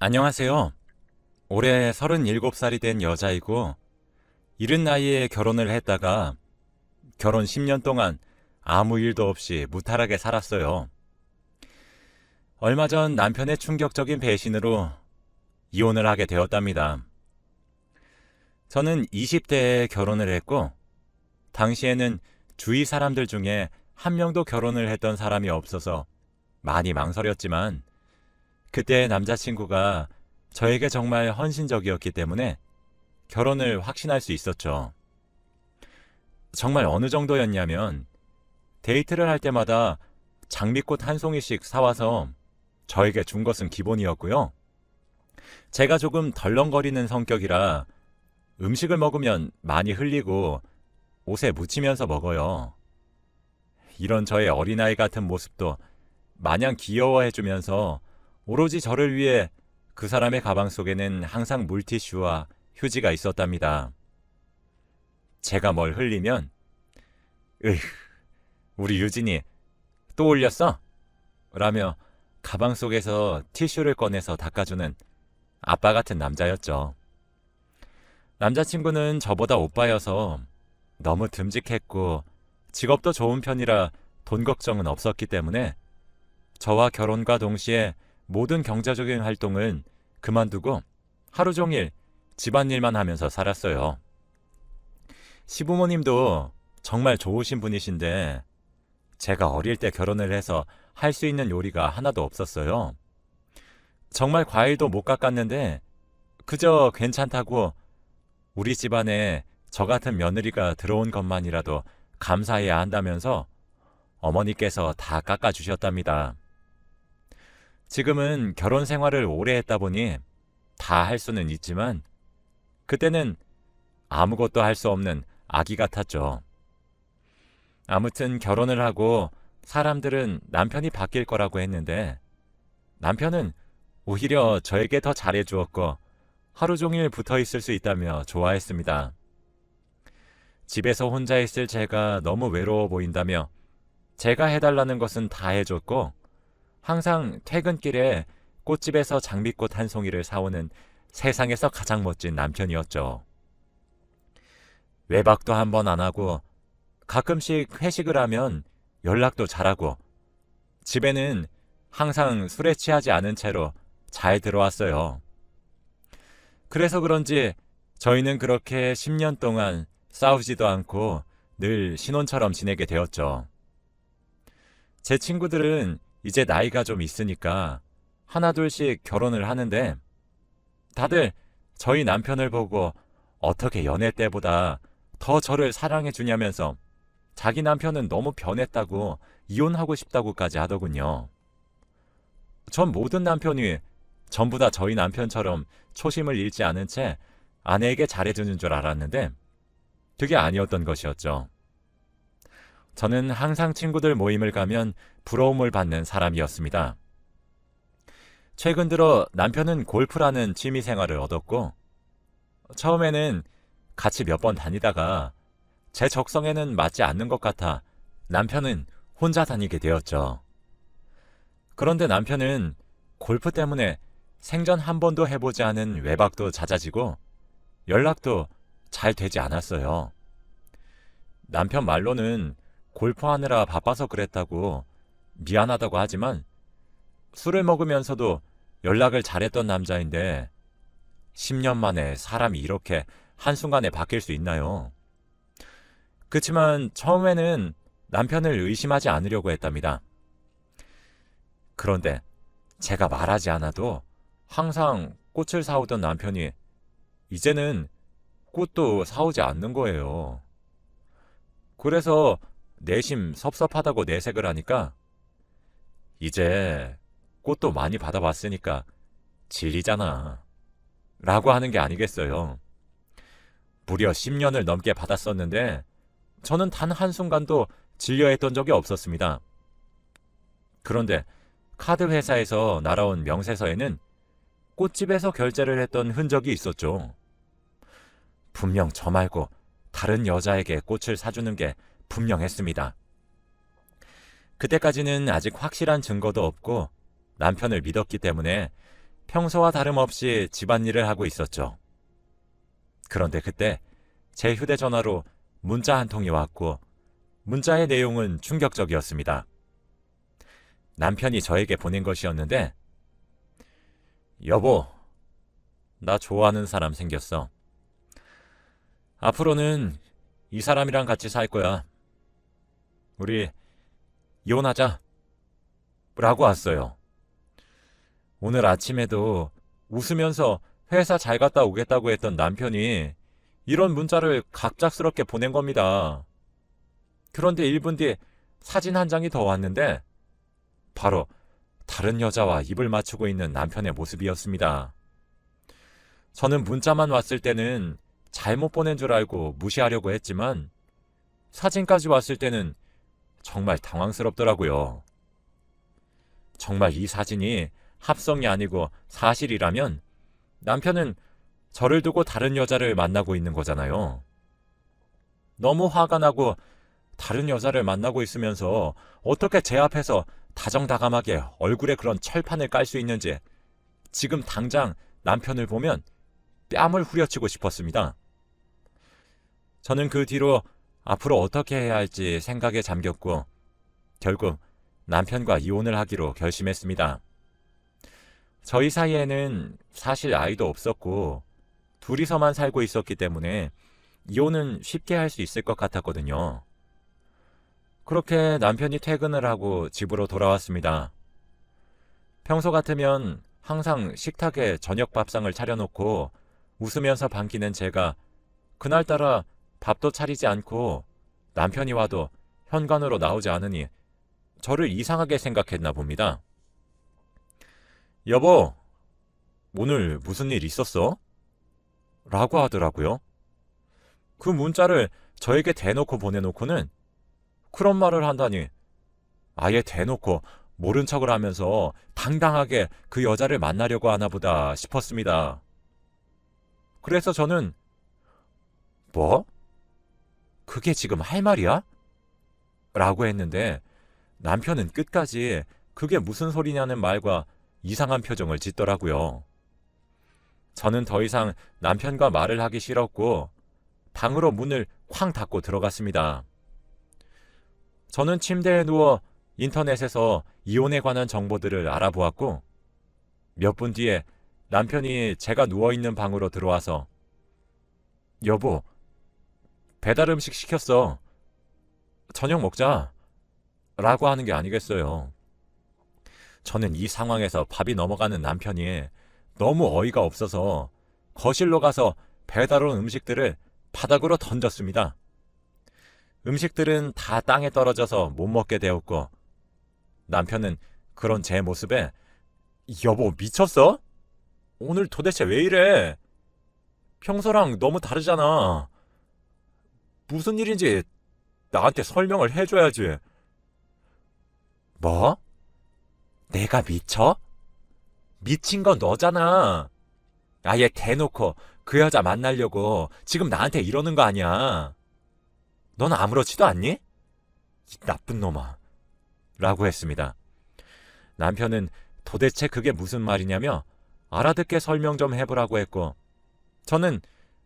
안녕하세요. 올해 37살이 된 여자이고, 이른 나이에 결혼을 했다가 결혼 10년 동안 아무 일도 없이 무탈하게 살았어요. 얼마 전 남편의 충격적인 배신으로 이혼을 하게 되었답니다. 저는 20대에 결혼을 했고, 당시에는 주위 사람들 중에 한 명도 결혼을 했던 사람이 없어서 많이 망설였지만, 그때 남자친구가 저에게 정말 헌신적이었기 때문에 결혼을 확신할 수 있었죠. 정말 어느 정도였냐면 데이트를 할 때마다 장미꽃 한 송이씩 사와서 저에게 준 것은 기본이었고요. 제가 조금 덜렁거리는 성격이라 음식을 먹으면 많이 흘리고 옷에 묻히면서 먹어요. 이런 저의 어린아이 같은 모습도 마냥 귀여워해주면서 오로지 저를 위해 그 사람의 가방 속에는 항상 물티슈와 휴지가 있었답니다. 제가 뭘 흘리면, 으휴, 우리 유진이 또 올렸어? 라며 가방 속에서 티슈를 꺼내서 닦아주는 아빠 같은 남자였죠. 남자친구는 저보다 오빠여서 너무 듬직했고 직업도 좋은 편이라 돈 걱정은 없었기 때문에 저와 결혼과 동시에 모든 경제적인 활동은 그만두고 하루 종일 집안일만 하면서 살았어요. 시부모님도 정말 좋으신 분이신데 제가 어릴 때 결혼을 해서 할 수 있는 요리가 하나도 없었어요. 정말 과일도 못 깎았는데 그저 괜찮다고 우리 집안에 저 같은 며느리가 들어온 것만이라도 감사해야 한다면서 어머니께서 다 깎아주셨답니다. 지금은 결혼 생활을 오래 했다 보니 다 할 수는 있지만 그때는 아무것도 할 수 없는 아기 같았죠. 아무튼 결혼을 하고 사람들은 남편이 바뀔 거라고 했는데 남편은 오히려 저에게 더 잘해 주었고 하루 종일 붙어 있을 수 있다며 좋아했습니다. 집에서 혼자 있을 제가 너무 외로워 보인다며 제가 해달라는 것은 다 해줬고 항상 퇴근길에 꽃집에서 장미꽃 한 송이를 사오는 세상에서 가장 멋진 남편이었죠. 외박도 한 번 안 하고 가끔씩 회식을 하면 연락도 잘하고 집에는 항상 술에 취하지 않은 채로 잘 들어왔어요. 그래서 그런지 저희는 그렇게 10년 동안 싸우지도 않고 늘 신혼처럼 지내게 되었죠. 제 친구들은 이제 나이가 좀 있으니까 하나둘씩 결혼을 하는데 다들 저희 남편을 보고 어떻게 연애 때보다 더 저를 사랑해 주냐면서 자기 남편은 너무 변했다고 이혼하고 싶다고까지 하더군요. 전 모든 남편이 전부 다 저희 남편처럼 초심을 잃지 않은 채 아내에게 잘해주는 줄 알았는데 그게 아니었던 것이었죠. 저는 항상 친구들 모임을 가면 부러움을 받는 사람이었습니다. 최근 들어 남편은 골프라는 취미 생활을 얻었고, 처음에는 같이 몇 번 다니다가 제 적성에는 맞지 않는 것 같아 남편은 혼자 다니게 되었죠. 그런데 남편은 골프 때문에 생전 한 번도 해보지 않은 외박도 잦아지고 연락도 잘 되지 않았어요. 남편 말로는 골프하느라 바빠서 그랬다고 미안하다고 하지만 술을 먹으면서도 연락을 잘했던 남자인데 10년 만에 사람이 이렇게 한순간에 바뀔 수 있나요? 그치만 처음에는 남편을 의심하지 않으려고 했답니다. 그런데 제가 말하지 않아도 항상 꽃을 사오던 남편이 이제는 꽃도 사오지 않는 거예요. 그래서 내심 섭섭하다고 내색을 하니까 이제 꽃도 많이 받아봤으니까 질리잖아. 라고 하는 게 아니겠어요. 무려 10년을 넘게 받았었는데 저는 단 한순간도 질려했던 적이 없었습니다. 그런데 카드 회사에서 날아온 명세서에는 꽃집에서 결제를 했던 흔적이 있었죠. 분명 저 말고 다른 여자에게 꽃을 사주는 게 분명했습니다. 그때까지는 아직 확실한 증거도 없고 남편을 믿었기 때문에 평소와 다름없이 집안일을 하고 있었죠. 그런데 그때 제 휴대전화로 문자 한 통이 왔고 문자의 내용은 충격적이었습니다. 남편이 저에게 보낸 것이었는데 여보, 나 좋아하는 사람 생겼어. 앞으로는 이 사람이랑 같이 살 거야. 우리 이혼하자. 라고 왔어요. 오늘 아침에도 웃으면서 회사 잘 갔다 오겠다고 했던 남편이 이런 문자를 갑작스럽게 보낸 겁니다. 그런데 1분 뒤에 사진 한 장이 더 왔는데 바로 다른 여자와 입을 맞추고 있는 남편의 모습이었습니다. 저는 문자만 왔을 때는 잘못 보낸 줄 알고 무시하려고 했지만 사진까지 왔을 때는 정말 당황스럽더라고요. 정말 이 사진이 합성이 아니고 사실이라면 남편은 저를 두고 다른 여자를 만나고 있는 거잖아요. 너무 화가 나고 다른 여자를 만나고 있으면서 어떻게 제 앞에서 다정다감하게 얼굴에 그런 철판을 깔 수 있는지 지금 당장 남편을 보면 뺨을 후려치고 싶었습니다. 저는 그 뒤로 앞으로 어떻게 해야 할지 생각에 잠겼고 결국 남편과 이혼을 하기로 결심했습니다. 저희 사이에는 사실 아이도 없었고 둘이서만 살고 있었기 때문에 이혼은 쉽게 할 수 있을 것 같았거든요. 그렇게 남편이 퇴근을 하고 집으로 돌아왔습니다. 평소 같으면 항상 식탁에 저녁 밥상을 차려놓고 웃으면서 반기는 제가 그날따라 밥도 차리지 않고 남편이 와도 현관으로 나오지 않으니 저를 이상하게 생각했나 봅니다. 여보, 오늘 무슨 일 있었어? 라고 하더라고요. 그 문자를 저에게 대놓고 보내놓고는 그런 말을 한다니 아예 대놓고 모른 척을 하면서 당당하게 그 여자를 만나려고 하나 보다 싶었습니다. 그래서 저는 뭐? 그게 지금 할 말이야? 라고 했는데 남편은 끝까지 그게 무슨 소리냐는 말과 이상한 표정을 짓더라고요. 저는 더 이상 남편과 말을 하기 싫었고 방으로 문을 쾅 닫고 들어갔습니다. 저는 침대에 누워 인터넷에서 이혼에 관한 정보들을 알아보았고 몇 분 뒤에 남편이 제가 누워 있는 방으로 들어와서 여보, 배달 음식 시켰어. 저녁 먹자. 라고 하는 게 아니겠어요. 저는 이 상황에서 밥이 넘어가는 남편이 너무 어이가 없어서 거실로 가서 배달 온 음식들을 바닥으로 던졌습니다. 음식들은 다 땅에 떨어져서 못 먹게 되었고 남편은 그런 제 모습에 여보 미쳤어? 오늘 도대체 왜 이래? 평소랑 너무 다르잖아. 무슨 일인지 나한테 설명을 해줘야지. 뭐? 내가 미쳐? 미친 건 너잖아. 아예 대놓고 그 여자 만나려고 지금 나한테 이러는 거 아니야. 넌 아무렇지도 않니? 이 나쁜 놈아. 라고 했습니다. 남편은 도대체 그게 무슨 말이냐며 알아듣게 설명 좀 해보라고 했고, 저는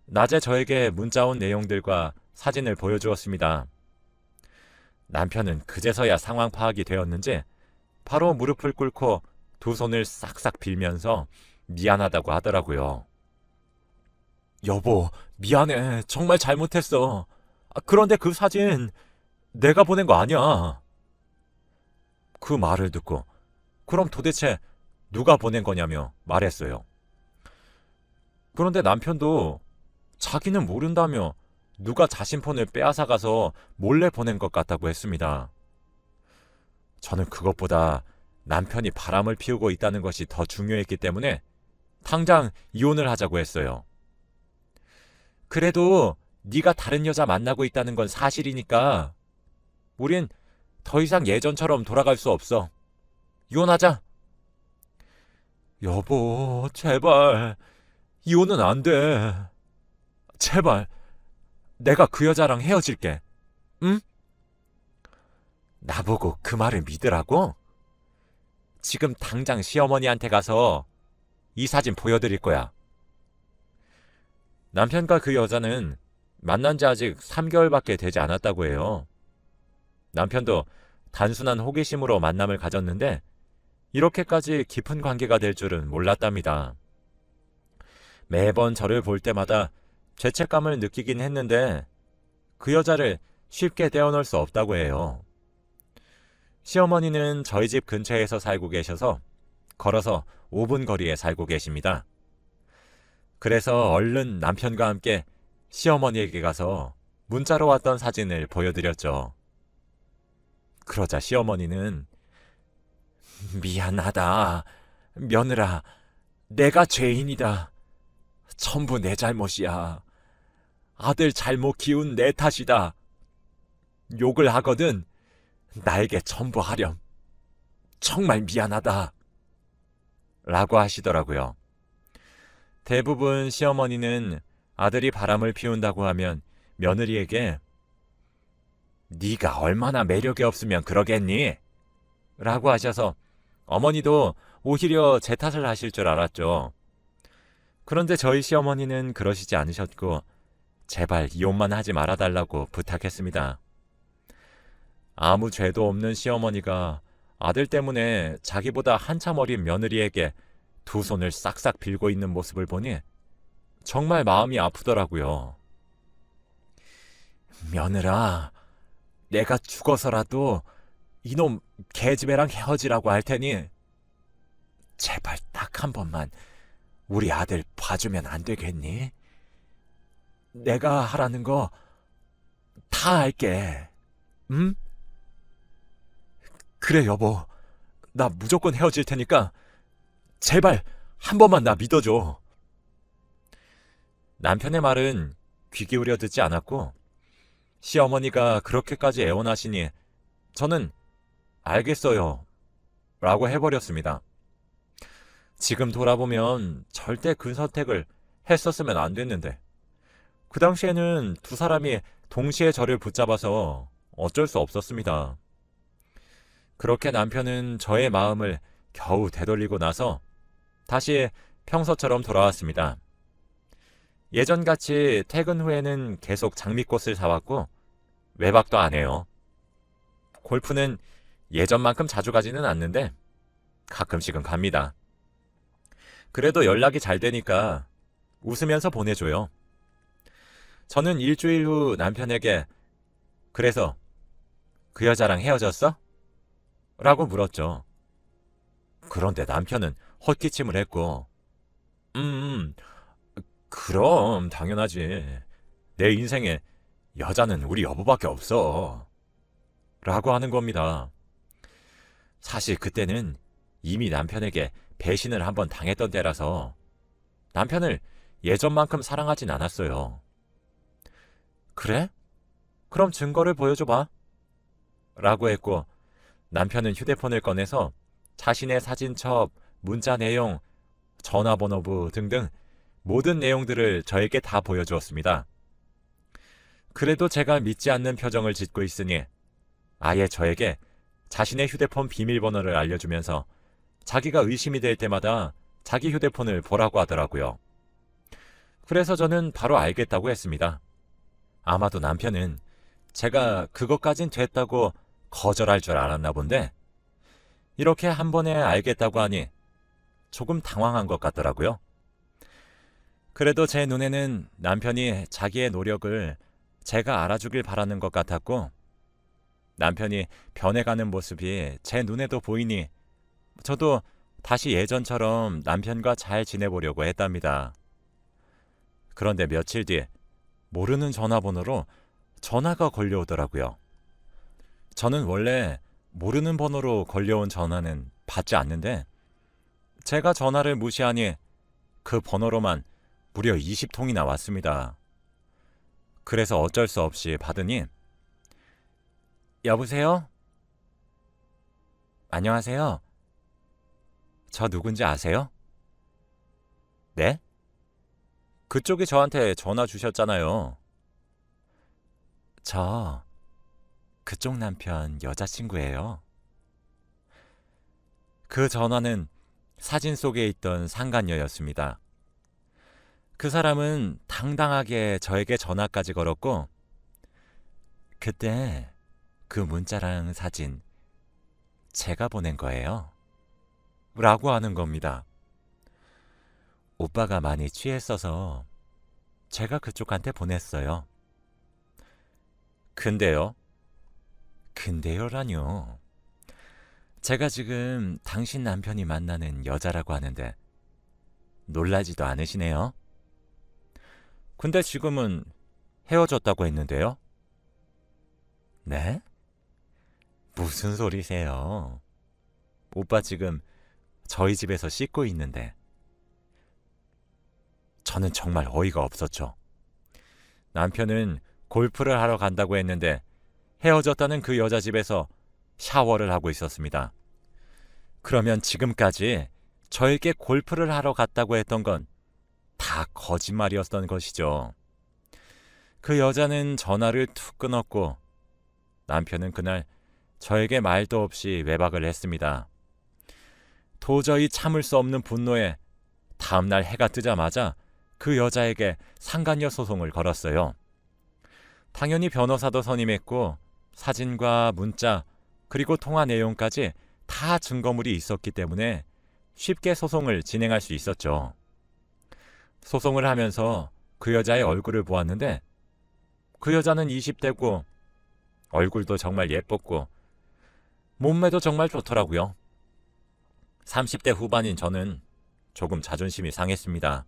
낮에 저에게 문자 온 내용들과 사진을 보여주었습니다. 남편은 그제서야 상황 파악이 되었는지 바로 무릎을 꿇고 두 손을 싹싹 빌면서 미안하다고 하더라고요. 여보, 미안해. 정말 잘못했어. 아, 그런데 그 사진 내가 보낸 거 아니야. 그 말을 듣고 그럼 도대체 누가 보낸 거냐며 말했어요. 그런데 남편도 자기는 모른다며 누가 자신 폰을 빼앗아 가서 몰래 보낸 것 같다고 했습니다. 저는 그것보다 남편이 바람을 피우고 있다는 것이 더 중요했기 때문에 당장 이혼을 하자고 했어요. 그래도 네가 다른 여자 만나고 있다는 건 사실이니까 우린 더 이상 예전처럼 돌아갈 수 없어. 이혼하자. 여보, 제발. 이혼은 안 돼. 제발. 내가 그 여자랑 헤어질게. 응? 나보고 그 말을 믿으라고? 지금 당장 시어머니한테 가서 이 사진 보여드릴 거야. 남편과 그 여자는 만난 지 아직 3개월밖에 되지 않았다고 해요. 남편도 단순한 호기심으로 만남을 가졌는데 이렇게까지 깊은 관계가 될 줄은 몰랐답니다. 매번 저를 볼 때마다 죄책감을 느끼긴 했는데 그 여자를 쉽게 떼어놓을 수 없다고 해요. 시어머니는 저희 집 근처에서 살고 계셔서 걸어서 5분 거리에 살고 계십니다. 그래서 얼른 남편과 함께 시어머니에게 가서 문자로 왔던 사진을 보여드렸죠. 그러자 시어머니는 미안하다. 며느라, 내가 죄인이다. 전부 내 잘못이야. 아들 잘못 키운 내 탓이다. 욕을 하거든 나에게 전부 하렴. 정말 미안하다. 라고 하시더라고요. 대부분 시어머니는 아들이 바람을 피운다고 하면 며느리에게 네가 얼마나 매력이 없으면 그러겠니? 라고 하셔서 어머니도 오히려 제 탓을 하실 줄 알았죠. 그런데 저희 시어머니는 그러시지 않으셨고 제발 이혼만 하지 말아달라고 부탁했습니다. 아무 죄도 없는 시어머니가 아들 때문에 자기보다 한참 어린 며느리에게 두 손을 싹싹 빌고 있는 모습을 보니 정말 마음이 아프더라고요. 며느라, 내가 죽어서라도 이놈 개집애랑 헤어지라고 할 테니 제발 딱 한 번만 우리 아들 봐주면 안 되겠니? 내가 하라는 거 다 할게. 응? 그래 여보. 나 무조건 헤어질 테니까 제발 한 번만 나 믿어줘. 남편의 말은 귀 기울여 듣지 않았고 시어머니가 그렇게까지 애원하시니 저는 알겠어요. 라고 해버렸습니다. 지금 돌아보면 절대 그 선택을 했었으면 안 됐는데 그 당시에는 두 사람이 동시에 저를 붙잡아서 어쩔 수 없었습니다. 그렇게 남편은 저의 마음을 겨우 되돌리고 나서 다시 평소처럼 돌아왔습니다. 예전같이 퇴근 후에는 계속 장미꽃을 사왔고 외박도 안 해요. 골프는 예전만큼 자주 가지는 않는데 가끔씩은 갑니다. 그래도 연락이 잘 되니까 웃으면서 보내줘요. 저는 일주일 후 남편에게 그래서 그 여자랑 헤어졌어? 라고 물었죠. 그런데 남편은 헛기침을 했고, 음, 그럼 당연하지. 내 인생에 여자는 우리 여보밖에 없어. 라고 하는 겁니다. 사실 그때는 이미 남편에게 배신을 한번 당했던 때라서 남편을 예전만큼 사랑하진 않았어요. 그래? 그럼 증거를 보여줘봐. 라고 했고 남편은 휴대폰을 꺼내서 자신의 사진첩, 문자 내용, 전화번호부 등등 모든 내용들을 저에게 다 보여주었습니다. 그래도 제가 믿지 않는 표정을 짓고 있으니 아예 저에게 자신의 휴대폰 비밀번호를 알려주면서 자기가 의심이 될 때마다 자기 휴대폰을 보라고 하더라고요. 그래서 저는 바로 알겠다고 했습니다. 아마도 남편은 제가 그것까진 됐다고 거절할 줄 알았나 본데 이렇게 한 번에 알겠다고 하니 조금 당황한 것 같더라고요. 그래도 제 눈에는 남편이 자기의 노력을 제가 알아주길 바라는 것 같았고 남편이 변해가는 모습이 제 눈에도 보이니 저도 다시 예전처럼 남편과 잘 지내보려고 했답니다. 그런데 며칠 뒤 모르는 전화번호로 전화가 걸려오더라고요. 저는 원래 모르는 번호로 걸려온 전화는 받지 않는데 제가 전화를 무시하니 그 번호로만 무려 20통이 나 왔습니다. 그래서 어쩔 수 없이 받으니 여보세요? 안녕하세요. 저 누군지 아세요? 네? 그쪽이 저한테 전화 주셨잖아요. 저 그쪽 남편 여자친구예요. 그 전화는 사진 속에 있던 상간녀였습니다. 그 사람은 당당하게 저에게 전화까지 걸었고, 그때 그 문자랑 사진 제가 보낸 거예요. 라고 하는 겁니다. 오빠가 많이 취했어서 제가 그쪽한테 보냈어요. 근데요? 근데요라뇨. 제가 지금 당신 남편이 만나는 여자라고 하는데 놀라지도 않으시네요? 근데 지금은 헤어졌다고 했는데요? 네? 무슨 소리세요? 오빠 지금 저희 집에서 씻고 있는데. 저는 정말 어이가 없었죠. 남편은 골프를 하러 간다고 했는데 헤어졌다는 그 여자 집에서 샤워를 하고 있었습니다. 그러면 지금까지 저에게 골프를 하러 갔다고 했던 건 다 거짓말이었던 것이죠. 그 여자는 전화를 툭 끊었고 남편은 그날 저에게 말도 없이 외박을 했습니다. 도저히 참을 수 없는 분노에 다음날 해가 뜨자마자 그 여자에게 상간녀 소송을 걸었어요. 당연히 변호사도 선임했고 사진과 문자 그리고 통화 내용까지 다 증거물이 있었기 때문에 쉽게 소송을 진행할 수 있었죠. 소송을 하면서 그 여자의 얼굴을 보았는데 그 여자는 20대고 얼굴도 정말 예뻤고 몸매도 정말 좋더라고요. 30대 후반인 저는 조금 자존심이 상했습니다.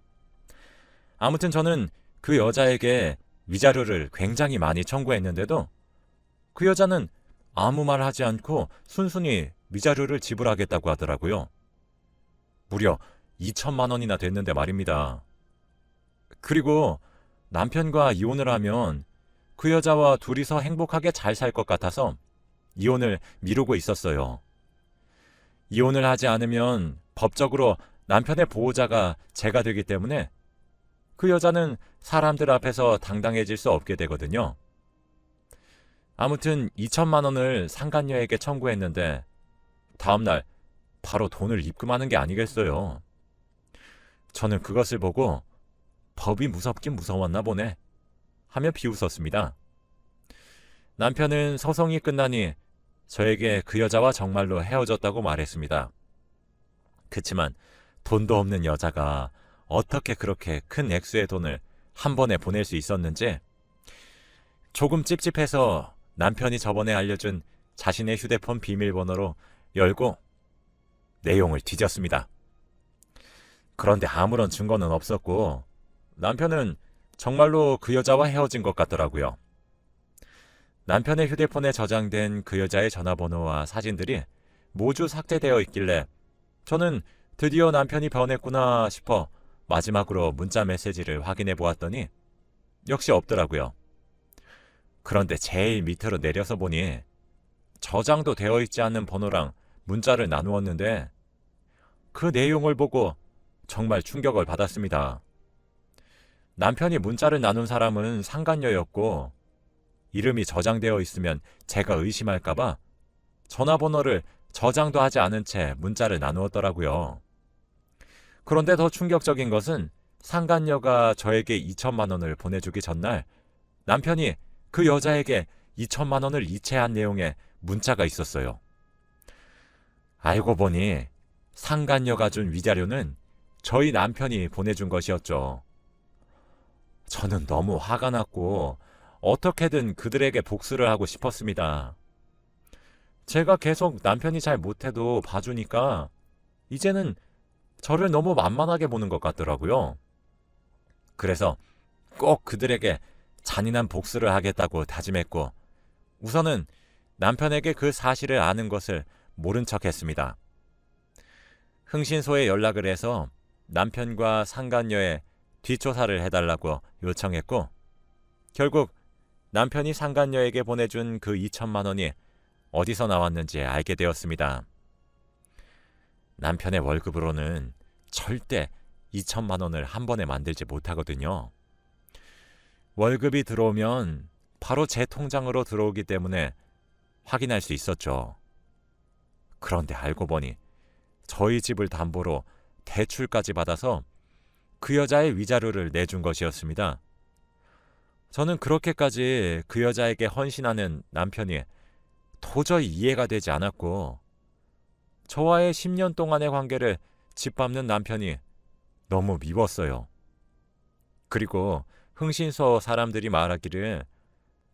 아무튼 저는 그 여자에게 위자료를 굉장히 많이 청구했는데도 그 여자는 아무 말 하지 않고 순순히 위자료를 지불하겠다고 하더라고요. 무려 2천만 원이나 됐는데 말입니다. 그리고 남편과 이혼을 하면 그 여자와 둘이서 행복하게 잘 살 것 같아서 이혼을 미루고 있었어요. 이혼을 하지 않으면 법적으로 남편의 보호자가 제가 되기 때문에 그 여자는 사람들 앞에서 당당해질 수 없게 되거든요. 아무튼 2천만 원을 상간녀에게 청구했는데 다음날 바로 돈을 입금하는 게 아니겠어요. 저는 그것을 보고 법이 무섭긴 무서웠나 보네 하며 비웃었습니다. 남편은 소송이 끝나니 저에게 그 여자와 정말로 헤어졌다고 말했습니다. 그치만 돈도 없는 여자가 어떻게 그렇게 큰 액수의 돈을 한 번에 보낼 수 있었는지 조금 찝찝해서 남편이 저번에 알려준 자신의 휴대폰 비밀번호로 열고 내용을 뒤졌습니다. 그런데 아무런 증거는 없었고 남편은 정말로 그 여자와 헤어진 것 같더라고요. 남편의 휴대폰에 저장된 그 여자의 전화번호와 사진들이 모두 삭제되어 있길래 저는 드디어 남편이 변했구나 싶어 마지막으로 문자 메시지를 확인해 보았더니 역시 없더라고요. 그런데 제일 밑으로 내려서 보니 저장도 되어 있지 않는 번호랑 문자를 나누었는데 그 내용을 보고 정말 충격을 받았습니다. 남편이 문자를 나눈 사람은 상간녀였고 이름이 저장되어 있으면 제가 의심할까봐 전화번호를 저장도 하지 않은 채 문자를 나누었더라고요. 그런데 더 충격적인 것은 상간녀가 저에게 2천만 원을 보내주기 전날 남편이 그 여자에게 2천만 원을 이체한 내용의 문자가 있었어요. 알고 보니 상간녀가 준 위자료는 저희 남편이 보내준 것이었죠. 저는 너무 화가 났고 어떻게든 그들에게 복수를 하고 싶었습니다. 제가 계속 남편이 잘 못해도 봐주니까 이제는 저를 너무 만만하게 보는 것 같더라고요. 그래서 꼭 그들에게 잔인한 복수를 하겠다고 다짐했고 우선은 남편에게 그 사실을 아는 것을 모른 척 했습니다. 흥신소에 연락을 해서 남편과 상간녀의 뒷조사를 해달라고 요청했고 결국 남편이 상간녀에게 보내준 그 2천만 원이 어디서 나왔는지 알게 되었습니다. 남편의 월급으로는 절대 2천만 원을 한 번에 만들지 못하거든요. 월급이 들어오면 바로 제 통장으로 들어오기 때문에 확인할 수 있었죠. 그런데 알고 보니 저희 집을 담보로 대출까지 받아서 그 여자의 위자료를 내준 것이었습니다. 저는 그렇게까지 그 여자에게 헌신하는 남편이 도저히 이해가 되지 않았고, 저와의 10년 동안의 관계를 짓밟는 남편이 너무 미웠어요. 그리고 흥신소 사람들이 말하기를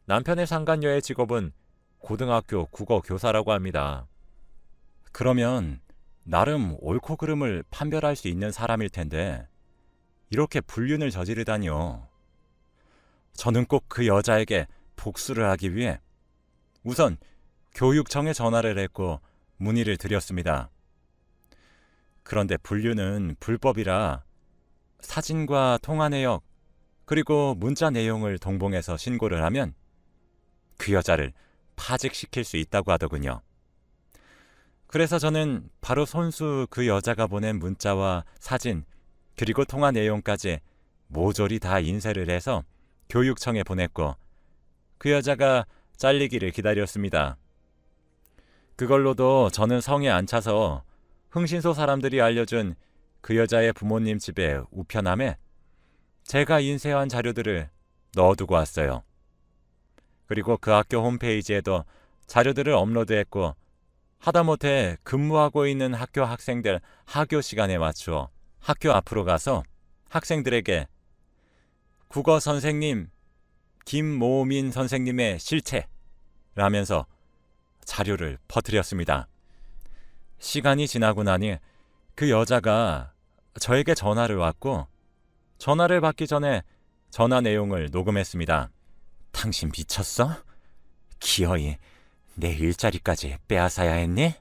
남편의 상간녀의 직업은 고등학교 국어 교사라고 합니다. 그러면 나름 옳고 그름을 판별할 수 있는 사람일 텐데 이렇게 불륜을 저지르다니요. 저는 꼭 그 여자에게 복수를 하기 위해 우선 교육청에 전화를 했고 문의를 드렸습니다. 그런데 불륜은 불법이라 사진과 통화 내역 그리고 문자 내용을 동봉해서 신고를 하면 그 여자를 파직시킬 수 있다고 하더군요. 그래서 저는 바로 손수 그 여자가 보낸 문자와 사진 그리고 통화 내용까지 모조리 다 인쇄를 해서 교육청에 보냈고 그 여자가 잘리기를 기다렸습니다. 그걸로도 저는 성에 안 차서 흥신소 사람들이 알려준 그 여자의 부모님 집에 우편함에 제가 인쇄한 자료들을 넣어두고 왔어요. 그리고 그 학교 홈페이지에도 자료들을 업로드했고 하다못해 근무하고 있는 학교 학생들 하교 시간에 맞추어 학교 앞으로 가서 학생들에게 국어 선생님 김모민 선생님의 실체 라면서 자료를 퍼뜨렸습니다. 시간이 지나고 나니 그 여자가 저에게 전화를 왔고 전화를 받기 전에 전화 내용을 녹음했습니다. 당신 미쳤어? 기어이 내 일자리까지 빼앗아야 했니?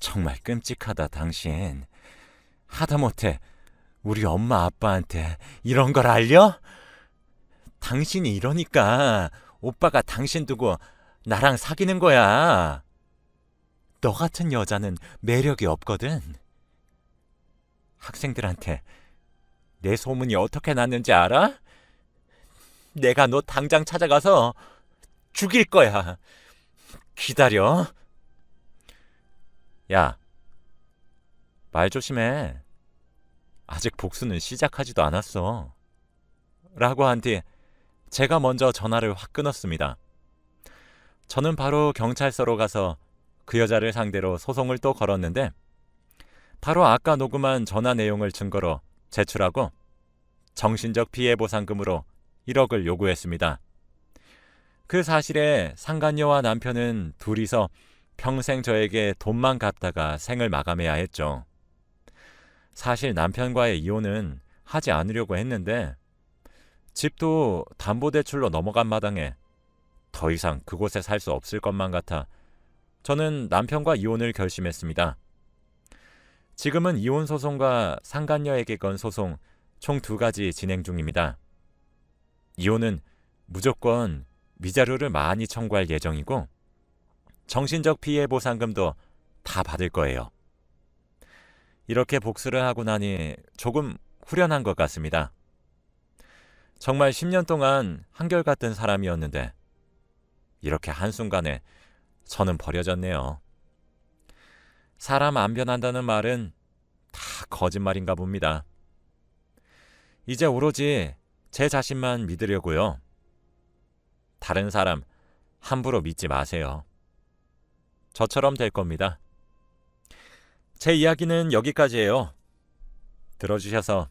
정말 끔찍하다 당신. 하다못해 우리 엄마 아빠한테 이런 걸 알려? 당신이 이러니까 오빠가 당신 두고 나랑 사귀는 거야. 너 같은 여자는 매력이 없거든. 학생들한테 내 소문이 어떻게 났는지 알아? 내가 너 당장 찾아가서 죽일 거야. 기다려. 야, 말 조심해. 아직 복수는 시작하지도 않았어. 라고 한 뒤 제가 먼저 전화를 확 끊었습니다. 저는 바로 경찰서로 가서 그 여자를 상대로 소송을 또 걸었는데 바로 아까 녹음한 전화 내용을 증거로 제출하고 정신적 피해 보상금으로 1억을 요구했습니다. 그 사실에 상간녀와 남편은 둘이서 평생 저에게 돈만 갚다가 생을 마감해야 했죠. 사실 남편과의 이혼은 하지 않으려고 했는데 집도 담보대출로 넘어간 마당에 더 이상 그곳에 살 수 없을 것만 같아 저는 남편과 이혼을 결심했습니다. 지금은 이혼 소송과 상간녀에게 건 소송 총 두 가지 진행 중입니다. 이혼은 무조건 위자료를 많이 청구할 예정이고 정신적 피해 보상금도 다 받을 거예요. 이렇게 복수를 하고 나니 조금 후련한 것 같습니다. 정말 10년 동안 한결같은 사람이었는데 이렇게 한순간에 저는 버려졌네요. 사람 안 변한다는 말은 다 거짓말인가 봅니다. 이제 오로지 제 자신만 믿으려고요. 다른 사람 함부로 믿지 마세요. 저처럼 될 겁니다. 제 이야기는 여기까지예요. 들어주셔서